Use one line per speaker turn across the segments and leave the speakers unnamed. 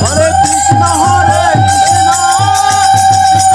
Hare Krishna Hare Krishna Krishna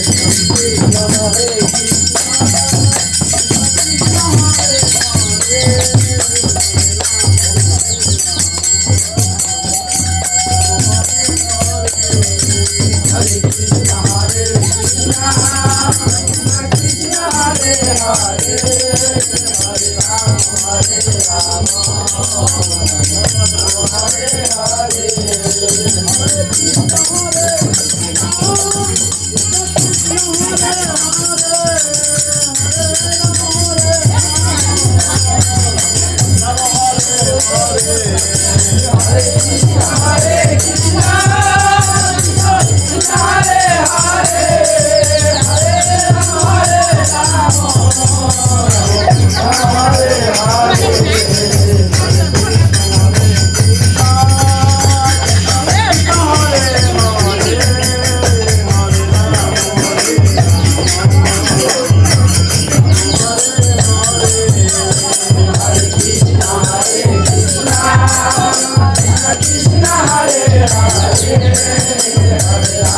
Yeah.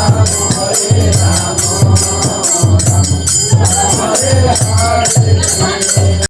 Ram
Hare Ram